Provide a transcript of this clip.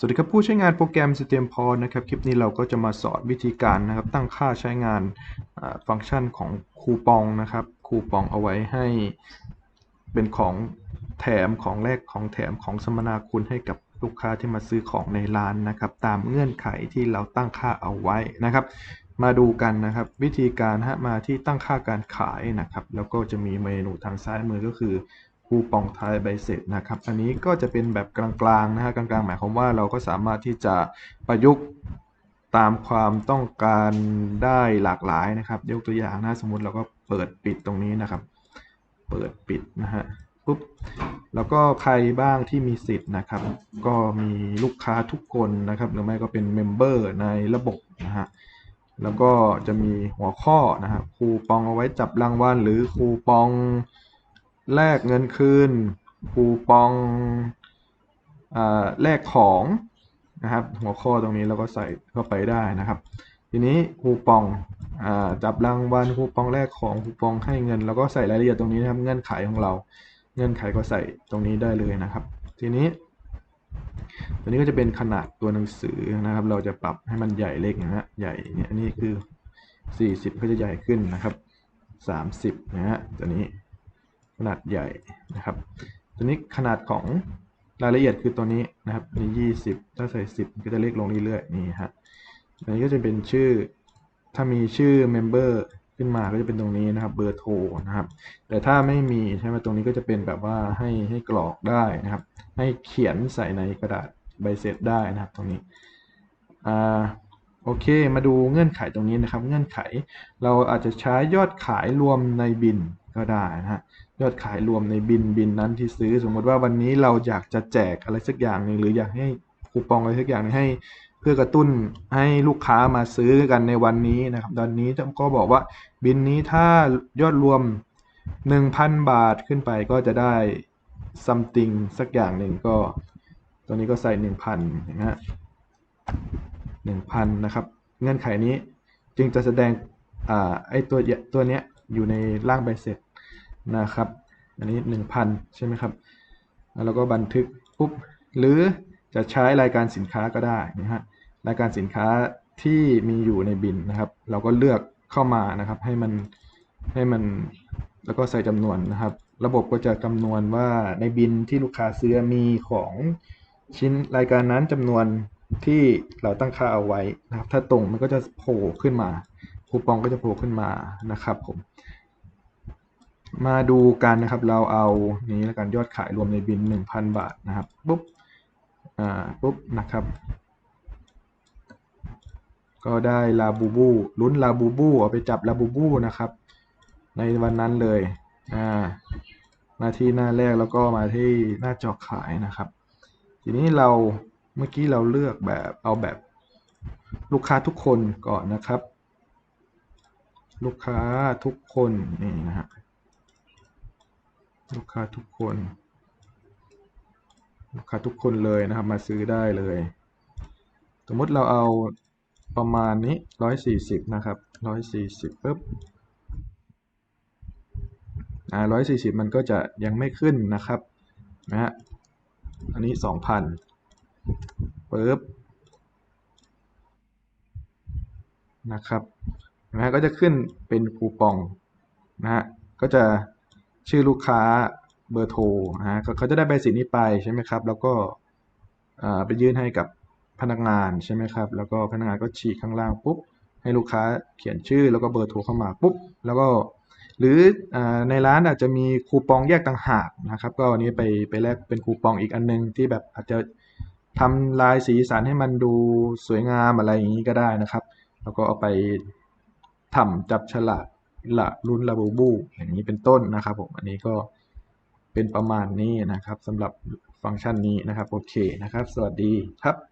สวัสดีครับผู้ใช้งานโปรแกรม STEM p o นะครับ คลิปนี้เราก็จะมาสอนวิธีการนะครับ ตั้งค่าใช้งานฟังก์ชันของคูปองนะครับ คูปองเอาไว้ให้เป็นของแถมของแลกของแถมของสมนาคุณให้กับลูกค้าที่มาซื้อของในร้านนะครับ ตามเงื่อนไขที่เราตั้งค่าเอาไว้นะครับ มาดูกันนะครับ วิธีการฮะมาที่ตั้งค่าการขายนะครับ แล้วก็จะมีเมนูทางซ้ายมือก็คือ คูปองท้ายใบเสร็จนะครับ อันนี้ก็จะเป็นแบบกลางๆนะฮะกลางๆ หมายความว่าเราก็สามารถที่จะประยุกต์ตามความต้องการได้หลากหลายนะครับยกตัวอย่างนะสมมุติเราก็เปิดปิดตรงนี้นะครับ เปิดปิดนะฮะปุ๊บแล้วก็ใครบ้างที่มีสิทธิ์นะครับ ก็มีลูกค้าทุกคนนะครับ หรือไม่ก็เป็นเมมเบอร์ในระบบนะฮะแล้วก็จะมีหัวข้อนะครับคูปองเอาไว้จับรางวัลหรือคูปอง แลกเงินคืนคูปองอแลกของนะครับ หัวข้อตรงนี้เราก็ใส่เข้าไปได้นะครับ ทีนี้คูปองอจับรางวัลคูปองแลกของคูปองให้เงิน แล้วก็ใส่รายละเอียดตรงนี้นะครับเงื่อนไขของเรา เงื่อนไขก็ใส่ตรงนี้ได้เลยนะครับ ทีนี้ ตัวนี้ก็จะเป็นขนาดตัวหนังสือนะครับ เราจะปรับให้มันใหญ่เล็กนะฮะใหญ่เนี่ยอันนี้คือ 40 ก็จะใหญ่ขึ้นนะครับ 30นะฮะตัวนี้ ขนาดใหญ่นะครับ ตัวนี้ขนาดของรายละเอียดคือตัวนี้นะครับอันนี้20ถ้าใส่10ก็จะเล็กลงเรื่อยๆนี่ฮะอันนี้ก็จะเป็นชื่อ ถ้ามีชื่อ member ขึ้นมาก็จะเป็นตรงนี้นะครับเบอร์โทรนะครับ แต่ถ้าไม่มีใช่ไหมตรงนี้ก็จะเป็นแบบว่าให้ให้กรอกได้นะครับ ให้เขียนใส่ในกระดาษใบเสร็จได้นะครับตรงนี้อ่า โอเค มาดูเงื่อนไขตรงนี้นะครับ เงื่อนไขเราอาจจะใช้ยอดขายรวมในบินก็ได้นะฮะ ยอดขายรวมในบินบินนั้นที่ซื้อ สมมติว่าวันนี้เราอยากจะแจกอะไรสักอย่างหนึ่งหรืออยากให้คูปองอะไรสักอย่างหนึงให้เพื่อกระตุ้นให้ลูกค้ามาซื้อกันในวันนี้นะครับ ตอนนี้ก็บอกว่าบินนี้ถ้ายอดรวม 1,000 บาทขึ้นไปก็จะได้ something สักอย่างหนึ่งก็ตัวนี้ก็ใส่ 1,000นะฮะ 1,000 นะครับ เงื่อนไขนี้จึงจะแสดงอไอตัวตัวเนี้ยอยู่ในร่างใบเสร็จนะครับ อันนี้ 1,000 ใช่ไหมครับ แล้วก็บันทึกปุ๊บ หรือจะใช้รายการสินค้าก็ได้นะฮะ รายการสินค้าที่มีอยู่ในบินนะครับ เราก็เลือกเข้ามานะครับให้มันให้มันแล้วก็ใส่จำนวนนะครับ ระบบก็จะคำนวณว่าในบินที่ลูกค้าซื้อมีของชิ้นรายการนั้นจำนวน ที่เราตั้งค่าเอาไว้นะครับ ถ้าตรงมันก็จะโผล่ขึ้นมา คูปองก็จะโผล่ขึ้นมานะครับผม มาดูกันนะครับ เราเอานี้แล้วกันยอดขายรวมในบิน 1,000 บาทนะครับ ปุ๊บ อ่า ปุ๊บนะครับ ก็ได้ลาบูบูลุ้นลาบูบูเอาไปจับลาบูบูนะครับ ในวันนั้นเลย อ่า มาที่หน้าแรกแล้วก็มาที่หน้าจอขายนะครับ ทีนี้เรา เมื่อกี้เราเลือกแบบเอาแบบลูกค้าทุกคนก่อนนะครับ ลูกค้าทุกคนนี่นะฮะลูกค้าทุกคน ลูกค้าทุกคนเลยนะครับ มาซื้อได้เลย สมมติเราเอาประมาณนี้ร้อยสี่สิบนะครับร้อยสี่สิบปุ๊บอ่าร้อยสี่สิบมันก็จะยังไม่ขึ้นนะครับนะฮะอันนี้สองพัน ปุ๊บนะครับนะฮะก็จะขึ้นเป็นคูปองนะฮะก็จะชื่อลูกค้าเบอร์โทรนะฮะเขาจะได้ใบสิทธิ์นี้ไปใช่ไหมครับ แล้วก็ไปยื่นให้กับพนักงานใช่ไหมครับ แล้วก็พนักงานก็ฉีกข้างล่างปุ๊บให้ลูกค้าเขียนชื่อแล้วก็เบอร์โทรเข้ามาปุ๊บแล้วก็หรืออในร้านอาจจะมีคูปองแยกต่างหากนะครับ ก็อันนี้ไปไปแลกเป็นคูปองอีกอันนึงที่แบบอาจจะ ทำลายสีสันให้มันดูสวยงามอะไรอย่างนี้ก็ได้นะครับ แล้วก็เอาไปทำจับฉลากละรุ่นลาบูบูอย่างนี้เป็นต้นนะครับผมอันนี้ก็เป็นประมาณนี้นะครับสำหรับฟังก์ชันนี้นะครับ โอเคนะครับ สวัสดีครับ